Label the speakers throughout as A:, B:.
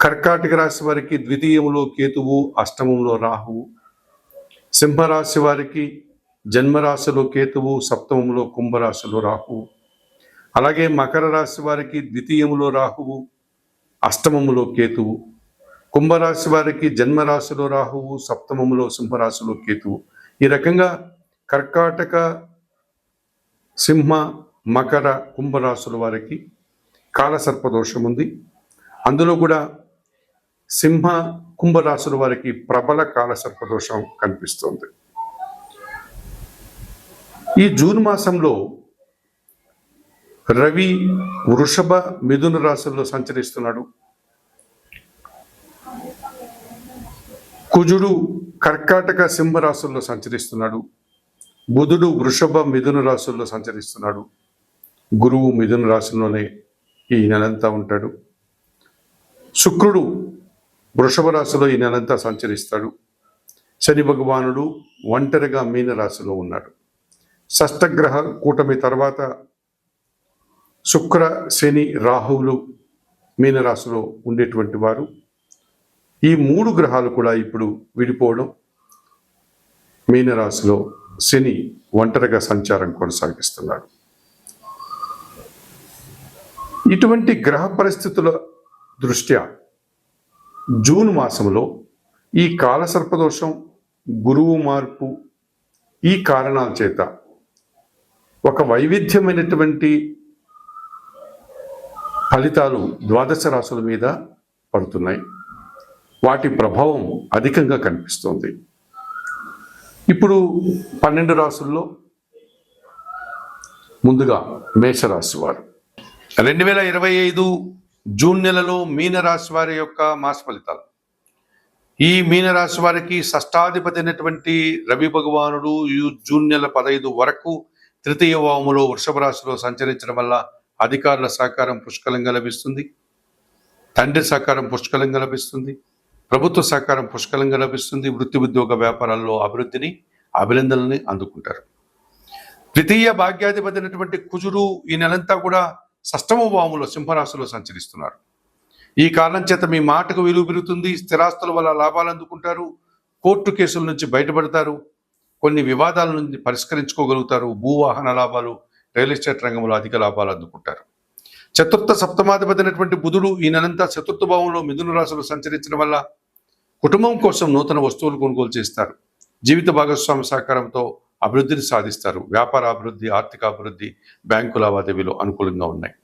A: కర్కాటక రాశి వారికి ద్వితీయంలో కేతువు అష్టమంలో రాహువు. సింహరాశి వారికి జన్మరాశిలో కేతువు సప్తమంలో కుంభరాశిలో రాహువు. అలాగే మకర రాశి వారికి ద్వితీయంలో రాహువు అష్టమములో కేతువు. కుంభరాశి వారికి జన్మరాశిలో రాహువు సప్తమములో సింహరాశిలో కేతువు. ఈ రకంగా కర్కాటక సింహ మకర కుంభరాశుల వారికి కాలసర్పదోషం ఉంది అందులో కూడా సింహ కుంభరాశుల వారికి ప్రబల కాలసర్పదోషం కనిపిస్తుంది. ఈ జూన్ మాసంలో రవి వృషభ మిథున రాశుల్లో సంచరిస్తున్నాడు. కుజుడు కర్కాటక సింహ రాశుల్లో సంచరిస్తున్నాడు. బుధుడు వృషభ మిథున రాశుల్లో సంచరిస్తున్నాడు. గురువు మిథున రాశుల్లోనే ఈ నెలంతా ఉంటాడు. శుక్రుడు వృషభ రాశిలో ఈ నెలంతా సంచరిస్తాడు. శని భగవానుడు ఒంటరిగా మీనరాశిలో ఉన్నాడు. షష్టగ్రహ కూటమి తర్వాత శుక్ర శని రాహువులు మీనరాశిలో ఉండేటువంటి వారు. ఈ మూడు గ్రహాలు కూడా ఇప్పుడు విడిపోవడం మీనరాశిలో శని ఒంటరిగా సంచారం కొనసాగిస్తున్నాడు. ఇటువంటి గ్రహ పరిస్థితుల దృష్ట్యా జూన్ మాసంలో ఈ కాలసర్పదోషం గురువు మార్పు ఈ కారణాల చేత ఒక వైవిధ్యమైనటువంటి ఫలితాలు ద్వాదశ రాశుల మీద పడుతున్నాయి. వాటి ప్రభావం అధికంగా కనిపిస్తుంది. ఇప్పుడు పన్నెండు రాసుల్లో ముందుగా మేషరాశి వారు. రెండు వేల ఇరవై ఐదు జూన్ నెలలో మీనరాశి వారి యొక్క మాస ఫలితాలు. ఈ మీనరాశి వారికి షష్టాధిపతి అయినటువంటి రవి భగవానుడు ఈ జూన్ నెల పదహైదు వరకు తృతీయ వాములో వృషభ రాశిలో సంచరించడం వల్ల అధికారుల సహకారం పుష్కలంగా లభిస్తుంది. తండ్రి సహకారం పుష్కలంగా లభిస్తుంది. ప్రభుత్వ సహకారం పుష్కలంగా లభిస్తుంది. వృత్తి ఉద్యోగ వ్యాపారాల్లో అభివృద్ధిని అభినందనల్ని అందుకుంటారు. ద్వితీయ భాగ్యాధిపతి అయినటువంటి కుజుడు ఈ నెలంతా కూడా సష్టమ వాములో సింహరాశిలో సంచరిస్తున్నారు. ఈ కారణం చేత మీ మాటకు విలువ పెరుగుతుంది స్థిరాస్తుల వల్ల లాభాలు అందుకుంటారు కోర్టు కేసుల నుంచి బయటపడతారు కొన్ని వివాదాల నుంచి పరిష్కరించుకోగలుగుతారు భూవాహన లాభాలు రియల్ ఎస్టేట్ రంగంలో అధిక లాభాలు అందుకుంటారు. చతుర్థ సప్తమాధిపతినటువంటి బుధుడు ఈయనంతా చతుర్థ భావంలో మిథున రాశులు సంచరించడం వల్ల కుటుంబం కోసం నూతన వస్తువులు కొనుగోలు చేస్తారు. జీవిత భాగస్వామి సహకారంతో అభివృద్ధిని సాధిస్తారు. వ్యాపార అభివృద్ధి ఆర్థిక అభివృద్ధి బ్యాంకు లావాదేవీలు అనుకూలంగా ఉన్నాయి.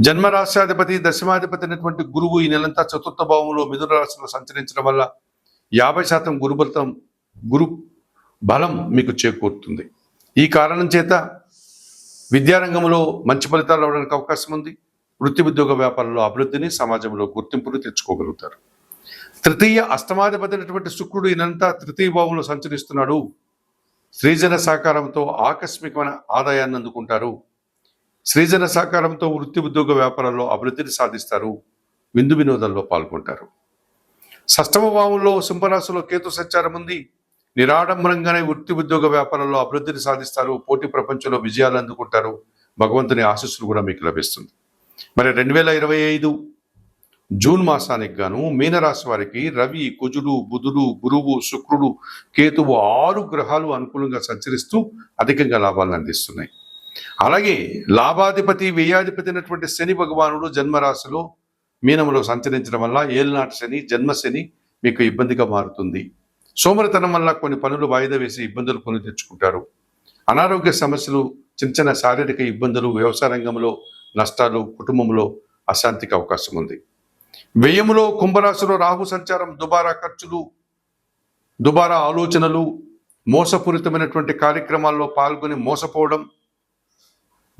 A: జన్మరాశ్యాధిపతి దశమాధిపతి అయినటువంటి గురువు ఈ నెలంతా చతుర్థ భావంలో మిథున రాశిలో సంచరించడం వల్ల యాభై శాతం గురుబలం గురు బలం మీకు చేకూరుతుంది. ఈ కారణం చేత విద్యారంగంలో మంచి ఫలితాలు అవడానికి అవకాశం ఉంది. వృత్తి ఉద్యోగ వ్యాపారంలో అభివృద్ధిని సమాజంలో గుర్తింపును తెచ్చుకోగలుగుతారు. తృతీయ అష్టమాధిపతి అయినటువంటి శుక్రుడు ఈయనంతా తృతీయ భావంలో సంచరిస్తున్నాడు. శ్రీజన సహకారంతో ఆకస్మికమైన ఆదాయాన్ని అందుకుంటారు. సృజన సహకారంతో వృత్తి ఉద్యోగ వ్యాపారాల్లో అభివృద్ధిని సాధిస్తారు. విందు వినోదంలో పాల్గొంటారు. షష్టమ భావంలో సింహరాశిలో కేతు సంచారం ఉంది. నిరాడంబరంగానే వృత్తి ఉద్యోగ వ్యాపారంలో అభివృద్ధిని సాధిస్తారు. పోటీ ప్రపంచంలో విజయాలు అందుకుంటారు. భగవంతుని ఆశస్సులు కూడా మీకు లభిస్తుంది. మరి రెండు వేల ఇరవై ఐదు జూన్ మాసానికి గాను మీనరాశి వారికి రవి కుజుడు బుధుడు గురువు శుక్రుడు కేతువు ఆరు గ్రహాలు అనుకూలంగా సంచరిస్తూ అధికంగా లాభాలను అందిస్తున్నాయి. అలాగే లాభాధిపతి వ్యయాధిపతి అయినటువంటి శని భగవానుడు జన్మరాశిలో మీనములో సంచరించడం వల్ల ఏలినాటి శని జన్మ శని మీకు ఇబ్బందిగా మారుతుంది. సోమరితనం వల్ల కొన్ని పనులు వాయిదా వేసి ఇబ్బందులు కొని తెచ్చుకుంటారు. అనారోగ్య సమస్యలు చిన్న చిన్న శారీరక ఇబ్బందులు వ్యవసాయ రంగంలో నష్టాలు కుటుంబంలో అశాంతికి అవకాశం ఉంది. వ్యయంలో కుంభరాశిలో రాహు సంచారం దుబారా ఖర్చులు దుబారా ఆలోచనలు మోసపూరితమైనటువంటి కార్యక్రమాల్లో పాల్గొని మోసపోవడం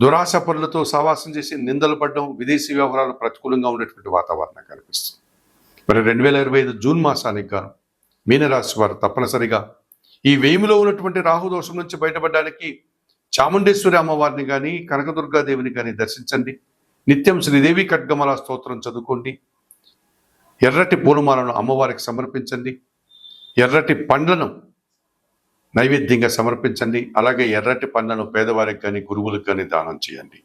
A: దురాశ పనులతో సావాసం చేసి నిందలు పడడం విదేశీ వ్యవహారాలు ప్రతికూలంగా ఉండేటువంటి వాతావరణం కనిపిస్తుంది. మరి రెండు వేల ఇరవై ఐదు జూన్ మాసానికి గాను మీనరాశి వారు తప్పనిసరిగా ఈ వేయిమిలో ఉన్నటువంటి రాహుదోషం నుంచి బయటపడడానికి చాముండేశ్వరి అమ్మవారిని కానీ కనకదుర్గాదేవిని కానీ దర్శించండి. నిత్యం శ్రీదేవి ఖడ్గమల స్తోత్రం చదువుకోండి. ఎర్రటి పూలమాలను అమ్మవారికి సమర్పించండి. ఎర్రటి పండ్లను నైవేద్యంగా సమర్పించండి. అలాగే ఎర్రటి పండ్లను పేదవారికి కానీ గురువులకు కానీ దానం చేయండి.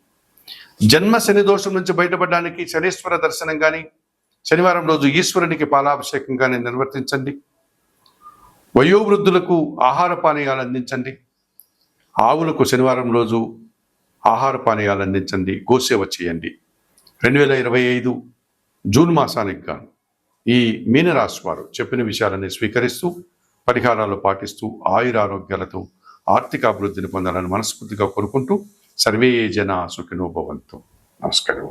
A: జన్మ శని దోషం నుంచి బయటపడడానికి శనీశ్వర దర్శనం కానీ శనివారం రోజు ఈశ్వరునికి పాలాభిషేకం కానీ నిర్వర్తించండి. వయోవృద్ధులకు ఆహార పానీయాలు అందించండి. ఆవులకు శనివారం రోజు ఆహార పానీయాలు అందించండి. గోసేవ చేయండి. రెండు వేల ఇరవై ఐదు జూన్ మాసానికి గాను. ఈ మీనరాశి వారు చెప్పిన విషయాలని స్వీకరిస్తూ పరిహారాలు పాటిస్తూ ఆయురారోగ్యాలతో ఆర్థిక అభివృద్ధిని పొందాలని మనస్ఫూర్తిగా కోరుకుంటూ సర్వే జన సుఖినోభవంతు నమస్కారం.